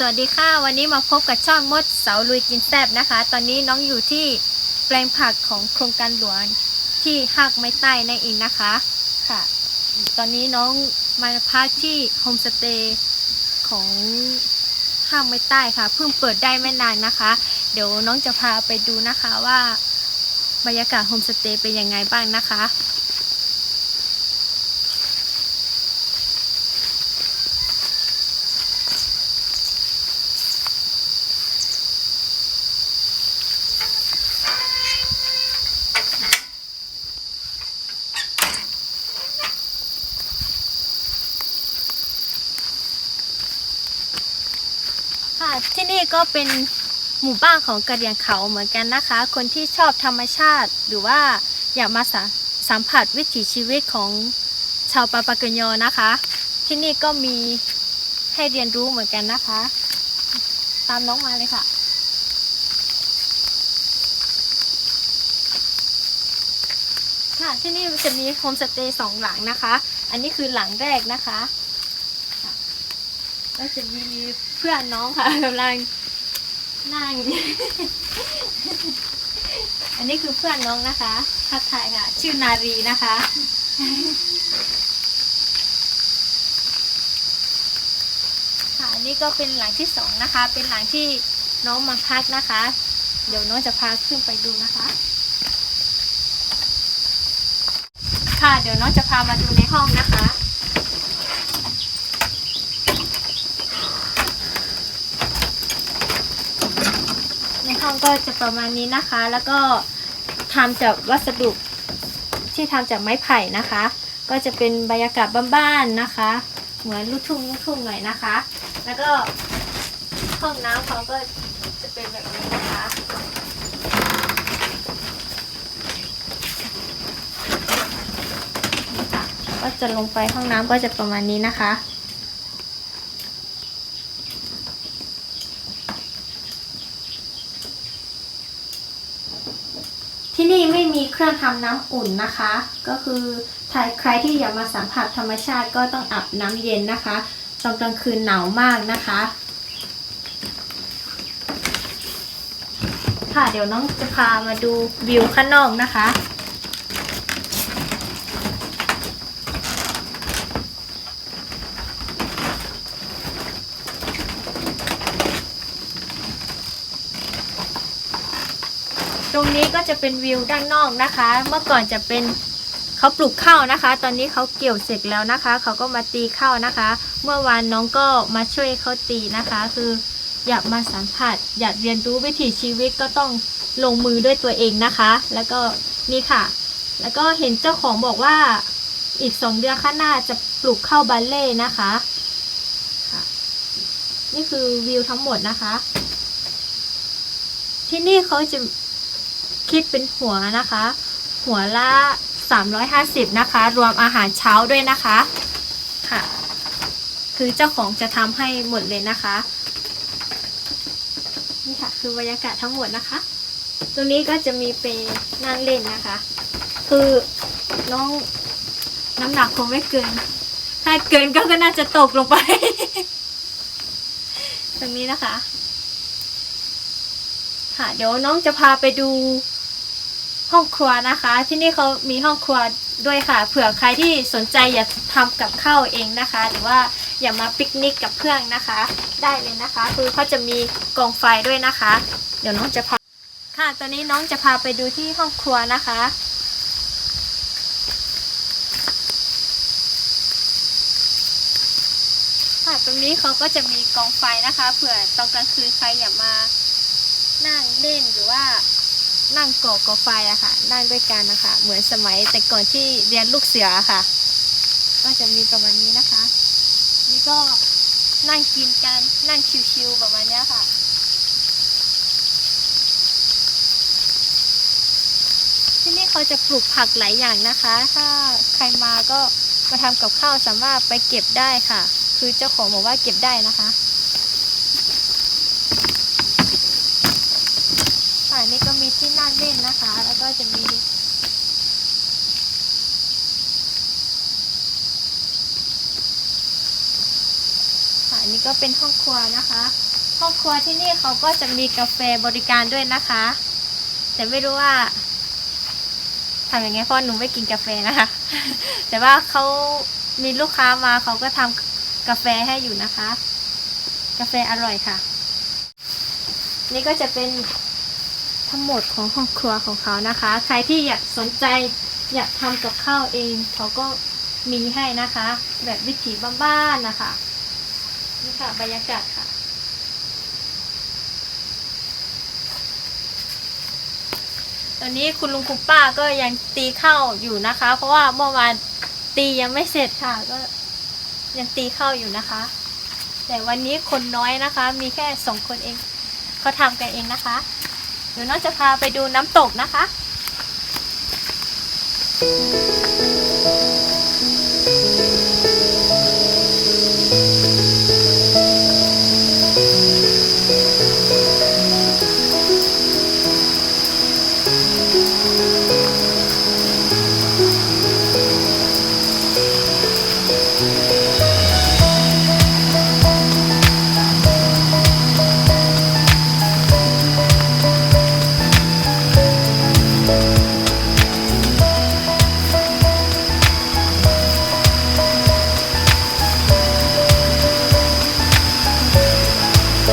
สวัสดีค่ะวันนี้มาพบกับช่องมดเสาลุยกินแซบนะคะ ตอนนี้น้องอยู่ที่แปลงผักของโครงการหลวงที่หักไม้ใต้นั่นเองนะคะค่ะ ตอนนี้น้องมาพักที่โฮมสเตย์ของห้างไม้ใต้ค่ะ เพิ่งเปิดได้ไม่นานนะคะ เดี๋ยวน้องจะพาไปดูนะคะว่าบรรยากาศโฮมสเตย์เป็นยังไงบ้างนะคะ ที่นี่ก็เป็นหมู่บ้านของกะเหรี่ยงเขาเหมือนกันนะคะ คนที่ชอบธรรมชาติหรือว่าอยากมาสสัมผัสวิถีชีวิตของชาวปาปากะโยนะคะ ที่นี่ก็มีให้เรียนรู้เหมือนกันนะคะ ตามน้องมาเลยค่ะ ค่ะที่นี่จะมีโฮมสเตย์สองหลังนะคะ อันนี้คือหลังแรกนะคะก็จะมี เพื่อนน้องค่ะกำลังนั่ง อันนี้คือเพื่อนน้องนะคะทักทายค่ะ ชื่อนารีนะคะ ค่ะอันนี้ก็เป็นหลังที่สองนะคะ เป็นหลังที่น้องมาพักนะคะ เดี๋ยวน้องจะพาขึ้นไปดูนะคะ ค่ะ เดี๋ยวน้องจะพามาดูในห้องนะคะ ห้องก็จะประมาณนี้นะคะ แล้วก็ทำจากวัสดุที่ทำจากไม้ไผ่นะคะ ก็จะเป็นบรรยากาศบ้านๆนะคะ เหมือนลูกทุ่งลูกทุ่งหน่อยนะคะ แล้วก็ห้องน้ำเขาก็จะเป็นแบบนี้นะคะนี่ค่ะก็จะลงไปห้องน้ำก็จะประมาณนี้นะคะ ที่นี่ไม่มี เครื่องทำน้ำอุ่นนะคะ ก็คือถ้าใครที่อยากมาสัมผัสธรรมชาติก็ต้องอาบน้ำเย็นนะคะตอนกลางคืนหนาวมากนะคะ ค่ะเดี๋ยวน้องจะพามาดูวิวข้างนอกนะคะ ตรงนี้ก็จะเป็นวิวด้านนอกนะคะ เมื่อก่อนจะเป็นเขาปลูกข้าวนะคะ ตอนนี้เขาเกี่ยวเสร็จแล้วนะคะ เขาก็มาตีข้าวนะคะ เมื่อวานน้องก็มาช่วยเขาตีนะคะ คืออยากมาสัมผัส อยากเรียนรู้วิถีชีวิตก็ต้องลงมือด้วยตัวเองนะคะ แล้วก็นี่ค่ะ แล้วก็เห็นเจ้าของบอกว่าอีกสองเดือนข้างหน้าจะปลูกข้าวบาเล่นะคะค่ะ นี่คือวิวทั้งหมดนะคะ ที่นี่เขาจะ คิดเป็นหัวนะคะ หัวละ 350 นะคะ รวมอาหารเช้าด้วยนะคะค่ะ คือเจ้าของจะทำให้หมดเลยนะคะ นี่ค่ะ คือบรรยากาศทั้งหมดนะคะ ตรงนี้ก็จะมีเปรย์นั่งเล่นนะคะ คือน้องน้ำหนักคงไม่เกิน ถ้าเกินก็ก็น่าจะตกลงไป ตรงนี้นะคะ ค่ะ เดี๋ยวน้องจะพาไปดู ห้องครัวนะคะ ที่นี่เขามีห้องครัวด้วยค่ะ เผื่อใครที่สนใจอยากทำกับข้าวเองนะคะ หรือว่าอยากมาปิกนิกกับเพื่อนนะคะ ได้เลยนะคะ คือเขาจะมีกองไฟด้วยนะคะ เดี๋ยวน้องจะพาค่ะตอนนี้น้องจะพาไปดูที่ห้องครัวนะคะค่ะตรงนี้เขาก็จะมีกองไฟนะคะ เผื่อตอนกลางคืนใครอยากมานั่งเล่นหรือว่า นั่งก่อกอไฟอะค่ะ นั่งด้วยกันนะคะ เหมือนสมัยแต่ก่อนที่เรียนลูกเสืออะค่ะ ก็จะมีประมาณนี้นะคะ นี่ก็นั่งกินกัน นั่งชิวๆประมาณนี้ค่ะที่นี่เขาจะปลูกผักหลายอย่างนะคะ ถ้าใครมาก็มาทำกับข้าวสามารถไปเก็บได้ค่ะ คือเจ้าของบอกว่าเก็บได้นะคะนี่ก็มีที่นั่ง เล่นนะคะ แล้วก็จะมีค่ะอันนี้ก็ก็เป็นห้องครัวนะคะ ห้องครัวที่นี่เขาก็จะมีกาแฟบริการด้วยนะคะ แต่ไม่รู้ว่าทำยังไงเพราะหนูไม่กินกาแฟนะคะ แต่ว่าเขามีลูกค้ามาเขาก็ทำกาแฟให้อยู่นะคะ กาแฟอร่อยค่ะ นี่ก็จะเป็น ทั้งหมดของห้องครัวของเขานะคะ ใครที่อยากสนใจอยากทำกับข้าวเองเขาก็มีให้นะคะ แบบวิถีบ้านๆนะคะนี่ค่ะบรรยากาศค่ะ ตอนนี้คุณลุงคุณป้าก็ยังตีข้าวอยู่นะคะ เพราะว่าเมื่อวานตียังไม่เสร็จค่ะก็ยังตีข้าวอยู่นะคะ แต่วันนี้คนน้อยนะคะ มีแค่สองคนเองเขาทำกันเองนะคะ เดี๋ยวน้องจะพาไปดูน้ำตกนะคะ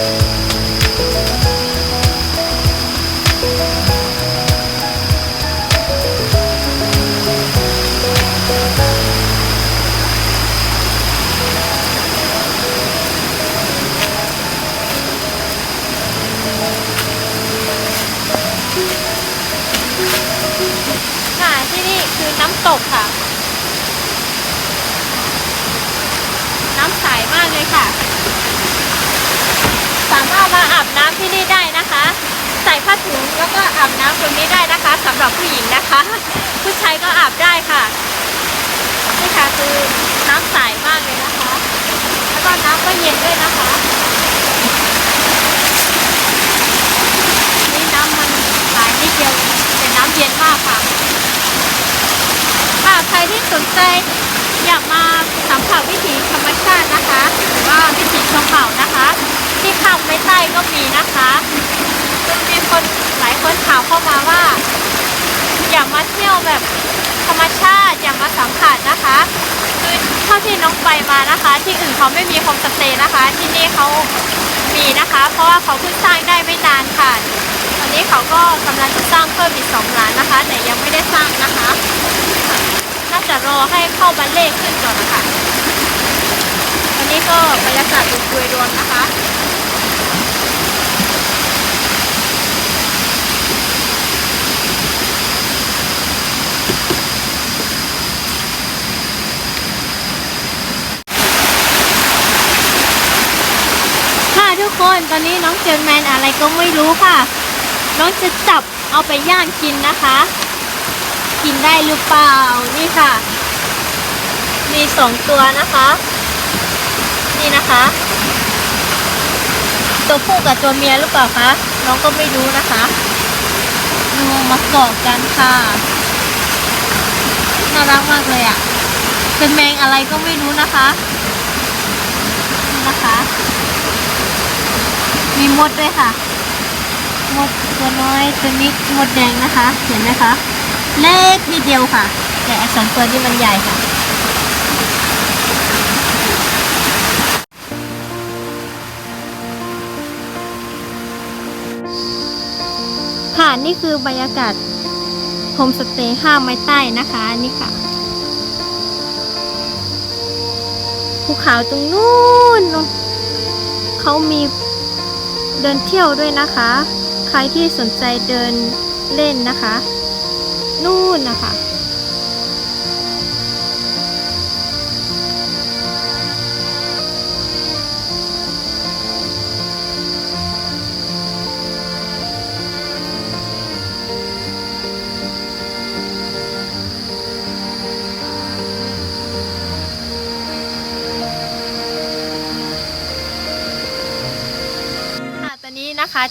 ค่ะที่นี่คือน้ำตกค่ะ น้ำใสมากเลยค่ะ สามารถมาอาบน้ำที่นี่ได้นะคะ ใส่ผ้าถุงแล้วก็อาบ น้ำตรงนี้ได้นะคะสำหรับผู้หญิงนะคะ ผู้ชายก็อาบได้ค่ะนี่ค่ะคือน้ำใสมากเลยนะคะ แล้วก็น้ำก็เย็นด้วยนะคะ นี่น้ำมันไหลนิดเดียวแต่น้ำเย็นมากค่ะค่ะใครที่สนใจอยากมาสัมผัสวิถีธรรมชาตินะคะ หรือว่าวิถีชนเผ่านะคะ ที่ข้ามไปใต้ก็มีนะคะคือมีคนหลายคนถามเข้ามาว่า อยากมาเที่ยวแบบธรรมชาติอยากมาสัมผัสนะคะคือเท่าที่น้องไปมานะคะ ที่อื่นเขาไม่มีโฮมสเตย์นะคะ ที่นี่เขามีนะคะ เพราะว่าเขาเพิ่งสร้างได้ไม่นานค่ะตอนนี้เขาก็กำลังจะสร้างเพิ่มอีกสองล้านนะคะ แต่ยังไม่ได้สร้างนะคะน่าจะรอให้เข้าบัลเล่ขึ้นก่อนนะคะวันนี้ก็บรรยากาศโดยรวมนะคะคะทุกคน ตอนนี้น้องเจอแมนอะไรก็ไม่รู้ค่ะ น้องจะจับเอาไปย่างกินนะคะ กินได้หรือเปล่า นี่ค่ะ มีสองตัวนะคะ นี่นะคะ ตัวผู้กับตัวเมียหรือเปล่าคะ น้องก็ไม่รู้นะคะ ดูมาเกาะกันค่ะ น่ารักมากเลยอะ่ะ เป็นแมงอะไรก็ไม่รู้นะคะนี่นะคะ มีมดด้วยค่ะ มดตัวน้อยตัวนี้มดแดงนะคะ เห็นไหมคะ เล็กนิดเดียวค่ะ แต่สองตัวนี้มันใหญ่ค่ะค่ะนี่คือบรรยากาศโฮมสเตย์ห้าไม้ใต้นะคะนี่ค่ะภูเขาตรงนู้นเขามี เดินเที่ยวด้วยนะคะ ใครที่สนใจเดินเล่นนะคะ นู่นนะคะ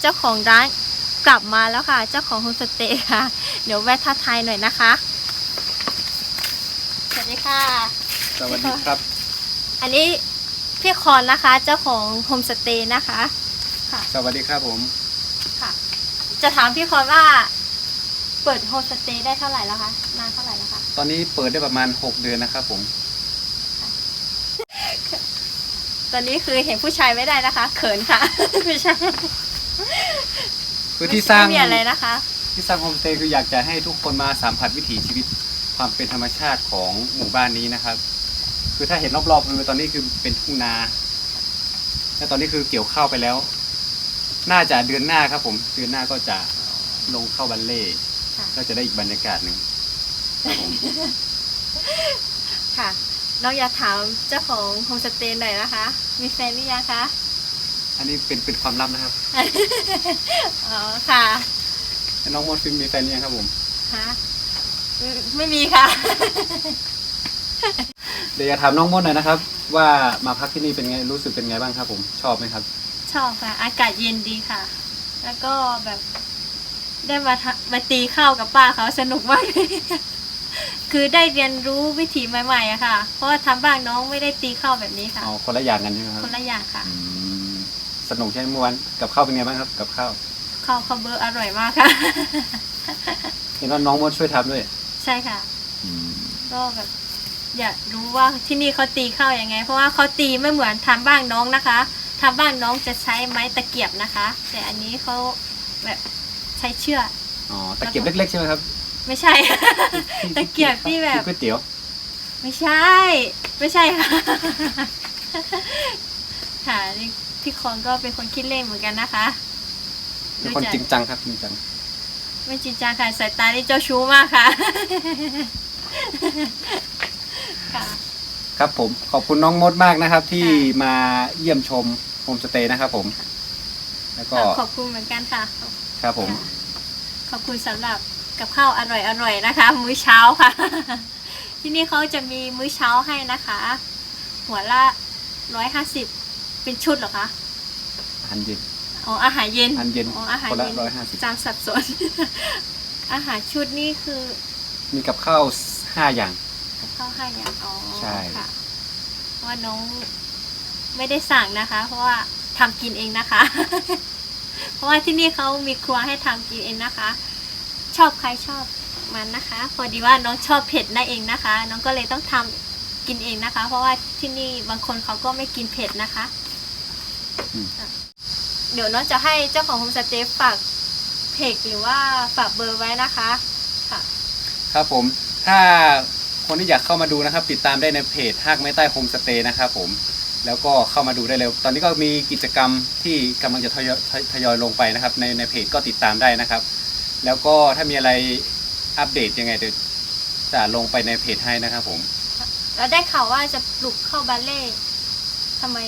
เจ้าของร้านกลับมาแล้วค่ะ เจ้าของโฮมสเตย์ค่ะ เดี๋ยวแวะทักทายหน่อยนะคะ สวัสดีค่ะ สวัสดีครับ อันนี้พี่คอนนะคะ เจ้าของโฮมสเตย์นะคะ ค่ะ สวัสดีครับผม ค่ะ จะถามพี่คอนว่า เปิดโฮมสเตย์ได้เท่าไหร่แล้วคะ นานเท่าไหร่แล้วคะ ตอนนี้เปิดได้ประมาณ 6 เดือนนะครับผม ตอนนี้คือเห็นผู้ชายไม่ได้นะคะ เขินค่ะไม่ใช่ คือที่สร้างไม่มีอะไรนะคะ ที่สร้างโฮมสเตย์คืออยากจะให้ทุกคนมาสัมผัสวิถีชีวิตความเป็นธรรมชาติของหมู่บ้านนี้นะครับ คือถ้าเห็นรอบๆคือตอนนี้คือเป็นทุ่งนา และตอนนี้คือเกี่ยวข้าวไปแล้ว น่าจะเดือนหน้าครับ ผมเดือนหน้าก็จะลงเข้าบัลเล่ค่ะก็จะได้อีกบรรยากาศหนึ่งครับผมค่ะน้องอยากถามเจ้าของโฮมสเตย์หน่อยนะคะ มีแฟนหรือยังคะ อันนี้เป็นเป็นความลับนะครับ อ๋อค่ะแล้วน้องมดฟิล์มมีแฟนหรือยังครับผม ฮะไม่ไม่มีค่ะ เดี๋ยวอยากถามน้องมดหน่อยนะครับ ว่ามาพักที่นี่เป็นไงรู้สึกเป็นไงบ้างครับผมชอบไหมครับ ชอบค่ะ อากาศเย็นดีค่ะ แล้วก็แบบ ได้มาทะมาตีข้าวกับป้าเขาสนุกมาก คือได้เรียนรู้วิถีใหม่ๆอะค่ะ เพราะว่าทำบ้านน้องไม่ได้ตีข้าวแบบนี้ค่ะอ๋อคนละอย่างกันใช่ไหมครับคนละอย่างค่ะ อืม สนุกใช่ไหมเมื่อวานกับข้าวเป็นไงบ้างครับ กับข้าวข้าวคาเบอร์อร่อยมากค่ะ เห็นว่าน้องมดช่วยทำด้วยใช่ค่ะ อืมก็แบบอยากรู้ว่าที่นี่เขาตีข้าวยังไง เพราะว่าเขาตีไม่เหมือนทำบ้านน้องนะคะทำบ้านน้องจะใช้ไม้ตะเกียบนะคะ แต่อันนี้เขาแบบใช้เชือกอ๋อตะเกียบเล็กๆใช่ไหมครับไม่ใช่ ตะเกียบที่แบบ ก๋วยเตี๋ยวไม่ใช่ ไม่ใช่ค่ะ ค่ะนี่ พี่คอนก็เป็นคนคิดเล่นเหมือนกันนะคะเป็นคนจริงจังครับจริงจัง ไม่จริงจังค่ะสายตาที่เจ้าชู้มากค่ะ ค่ะ ครับผมขอบคุณน้องมดมากนะครับ ที่มาเยี่ยมชมโฮมสเตย์นะครับผม แล้วก็ขอบคุณเหมือนกันค่ะ ครับผม ขอบคุณสำหรับกับข้าวอร่อยๆนะคะ มื้อเช้าค่ะ ที่นี่เขาจะมีมื้อเช้าให้นะคะ หัวละร้อยห้าสิบ เป็นชุดเหรอคะอาหารเย็น อ๋ออาหารเย็นอาหารเย็นอ๋ออาหารคนละเย็นร้อยห้าสิบจำสับสน อาหารชุดนี่คือมีกับข้าวห้าอย่าง กับข้าวให้อย่างอ๋อใช่ ค่ะเพราะว่าน้องไม่ได้สั่งนะคะ เพราะว่าทำกินเองนะคะ เพราะว่าที่นี่เขามีครัวให้ทำกินเองนะคะ ชอบใครชอบมันนะคะ พอดีว่าน้องชอบเผ็ดนั่นเองนะคะ น้องก็เลยต้องทำกินเองนะคะ เพราะว่าที่นี่บางคนเขาก็ไม่กินเผ็ดนะคะอืม เดี๋ยวน้องจะให้เจ้าของโฮมสเตย์ฝากเพจหรือว่าฝากเบอร์ไว้นะคะค่ะ ครับผมถ้าคนที่อยากเข้ามาดูนะครับ ติดตามได้ในเพจฮักไม่ใต้โฮมสเตย์นะครับผมแล้วก็เข้ามาดูได้เลย ตอนนี้ก็มีกิจกรรมที่กำลังจะทยอยทยทยอยลงไปนะครับ ในในเพจก็ติดตามได้นะครับ แล้วก็ถ้ามีอะไรอัปเดตยังไงเดี๋ยวจะลงไปในเพจให้นะครับผม แล้วได้ข่าวว่าจะปลูกข้าวบาเล่ทำไม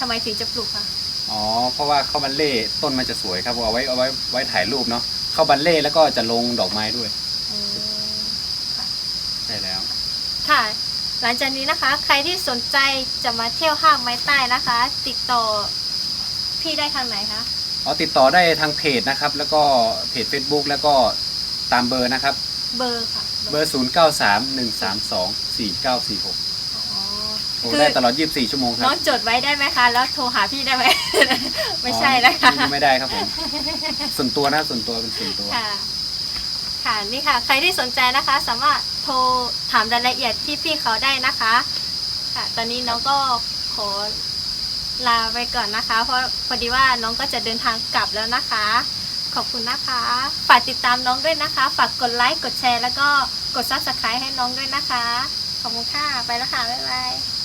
ทำไมถึงจะปลูกคะ อ๋อเพราะว่าข้าวบันเล่ต้นมันจะสวยครับเอาไว้เอาไว้ไว้ถ่ายรูปเนาะข้าวบันเล่แล้วก็จะลงดอกไม้ด้วยอืมค่ะใช่แล้ว ค่ะ หลังจากนี้นะคะ ใครที่สนใจจะมาเที่ยวห้างไม้ใต้นะคะ ติดต่อพี่ได้ทางไหนคะอ๋อติดต่อได้ทางเพจนะครับ แล้วก็เพจ Facebook แล้วก็ตามเบอร์นะครับ เบอร์ค่ะ เบอร์ 0 9 3 1 3 2 4 9 4 6อ๋อ โทรคือ ได้ตลอด 24 ชั่วโมงครัน้อบ งจดไว้ได้ไหมคะ แล้วโทรหาพี่ได้ไหม ไม่ใช่อ๋อนะคะไม่ได้ครับผม ส่วนตัวนะครับส่วนตัวเป็นส่วนตัว ค่ะ ค่ะ นี่ค่ะ ใครที่สนใจนะคะ สามารถโทรถามรายละเอียดที่พี่เขาได้นะคะ ค่ะ ตอนนี้น้องก็ขอลาไปก่อนนะคะ เพราะพอดีว่าน้องก็จะเดินทางกลับแล้วนะคะ ขอบคุณนะคะ ฝากติดตามน้องด้วยนะคะ ฝากกดไลค์ กดแชร์ แล้วก็กดซับสไครต์ให้น้องด้วยนะคะ ขอบคุณค่ะ ไปแล้วค่ะ บ๊ายบาย